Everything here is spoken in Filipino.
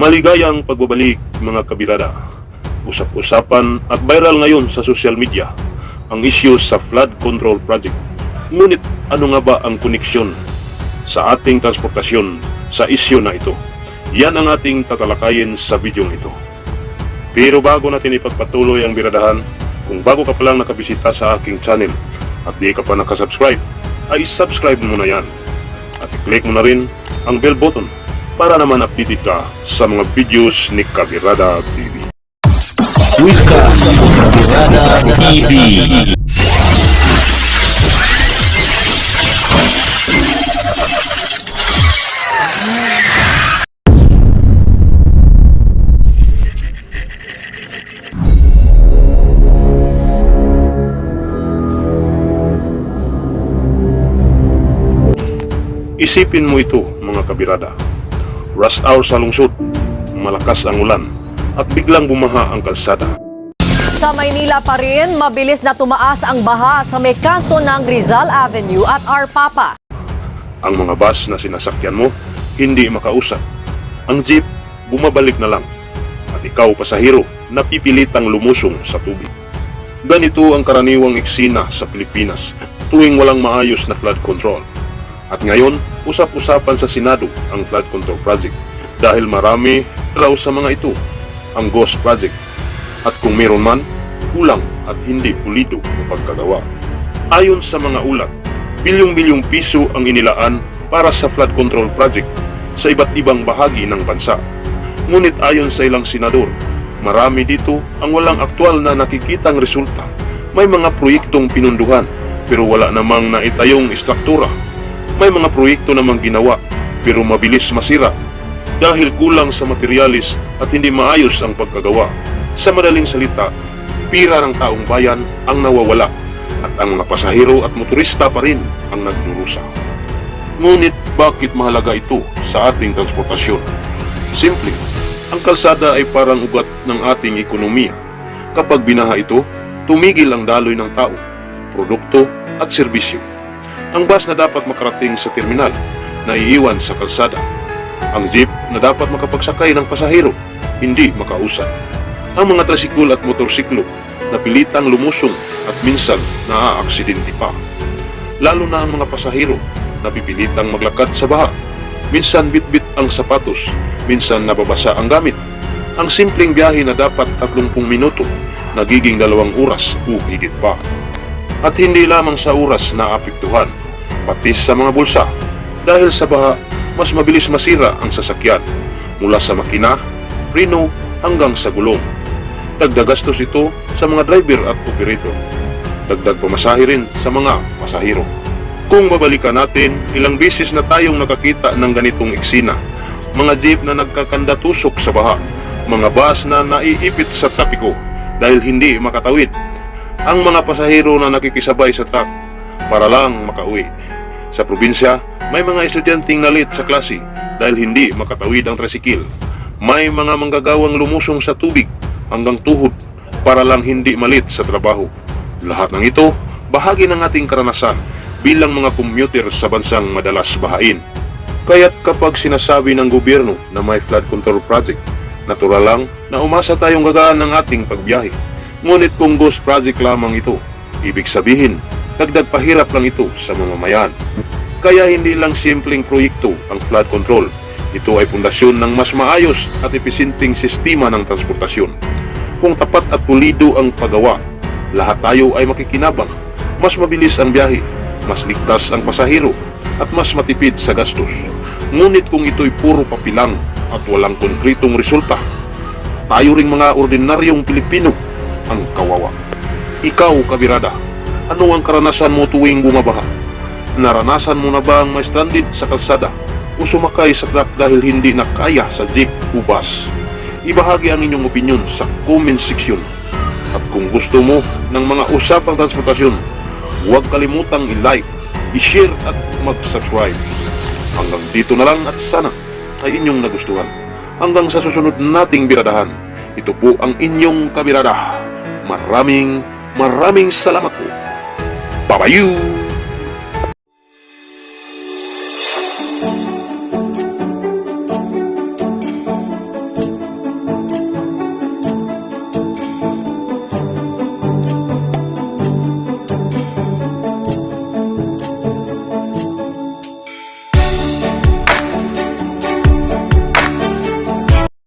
Maligayang pagbabalik mga kabirada. Usap-usapan at viral ngayon sa social media ang issue sa flood control project. Ngunit ano nga ba ang koneksyon sa ating transportasyon sa issue na ito? Yan ang ating tatalakayin sa video ito. Pero bago natin ipagpatuloy ang biradahan, kung bago ka pa lang nakabisita sa aking channel at di ka pa nakasubscribe, ay subscribe mo na yan. At i-click mo na rin ang bell button para naman updated ka sa mga videos ni Kabirada TV. Wika Birada TV Isipin mo ito mga kabirada. Rush hour sa lungsod, malakas ang ulan, at biglang bumaha ang kalsada. Sa Maynila pa rin, mabilis na tumaas ang baha sa may kanto ng Rizal Avenue at Arpapa. Ang mga bus na sinasakyan mo, hindi makausap. Ang jeep, bumabalik na lang. At ikaw, pasahero, napipilitang lumusong sa tubig. Ganito ang karaniwang eksena sa Pilipinas tuwing walang maayos na flood control. At ngayon, usap-usapan sa Senado ang flood control project dahil marami raw sa mga ito ang ghost project. At kung meron man, kulang at hindi pulido ang pagkagawa. Ayon sa mga ulat, bilyong-bilyong piso ang inilaan para sa flood control project sa iba't ibang bahagi ng bansa. Ngunit ayon sa ilang senador, marami dito ang walang aktwal na nakikitang resulta. May mga proyektong pinunduhan pero wala namang naitayong istruktura. May mga proyekto namang ginawa pero mabilis masira dahil kulang sa materialis at hindi maayos ang pagkagawa. Sa madaling salita, pira ng taong bayan ang nawawala at ang mga pasahero at motorista pa rin ang nagdurusa. Ngunit bakit mahalaga ito sa ating transportasyon? Simple, ang kalsada ay parang ugat ng ating ekonomiya. Kapag binaha ito, tumigil ang daloy ng tao, produkto at serbisyo. Ang bus na dapat makarating sa terminal, naiiwan sa kalsada. Ang jeep na dapat makapagsakay ng pasahero, hindi makausad. Ang mga tricycle at motorsiklo napilitang lumusong at minsan naaaksidente pa. Lalo na ang mga pasahero napipilitang maglakad sa baha. Minsan bitbit ang sapatos, minsan nababasa ang gamit. Ang simpleng biyahe na dapat 30 minuto, nagiging dalawang oras o higit pa. At hindi lamang sa oras na apektuhan, pati sa mga bulsa. Dahil sa baha, mas mabilis masira ang sasakyan mula sa makina, preno hanggang sa gulong. Dagdag gastos ito sa mga driver at operator. Dagdag pamasahe rin sa mga pasahero. Kung babalikan natin, ilang beses na tayong nakakita ng ganitong eksena. Mga jeep na nagkakandatusok sa baha, mga bus na naiipit sa trapiko dahil hindi makatawid, ang mga pasahero na nakikisabay sa truck para lang makauwi. Sa probinsya, may mga estudyanteng nalit sa klase dahil hindi makatawid ang tricycle. May mga manggagawang lumusong sa tubig hanggang tuhod para lang hindi malit sa trabaho. Lahat ng ito, bahagi ng ating karanasan bilang mga commuter sa bansang madalas bahain. Kaya't kapag sinasabi ng gobyerno na may flood control project, natural lang na umasa tayong gagaan ng ating pagbiyahe. Ngunit kung ghost project lamang ito, ibig sabihin, dagdag pahirap lang ito sa mamamayan. Kaya hindi lang simpleng proyekto ang flood control. Ito ay pundasyon ng mas maayos at episyenteng sistema ng transportasyon. Kung tapat at pulido ang paggawa, lahat tayo ay makikinabang. Mas mabilis ang biyahe, mas ligtas ang pasahero, at mas matipid sa gastos. Ngunit kung ito'y puro papilang at walang konkretong resulta, tayo ring mga ordinaryong Pilipino ang kawawa. Ikaw, kabirada, ano ang karanasan mo tuwing bumabaha? Naranasan mo na ba ang may stranded sa kalsada o sumakay sa truck dahil hindi na kaya sa jeep o bus? Ibahagi ang inyong opinion sa comment section. At kung gusto mo ng mga usapang transportasyon, huwag kalimutang i-like, i-share at mag-subscribe. Hanggang dito na lang at sana ay inyong nagustuhan. Hanggang sa susunod nating biradahan, ito po ang inyong kabirada. Maraming, maraming salamat po. Bye bye you.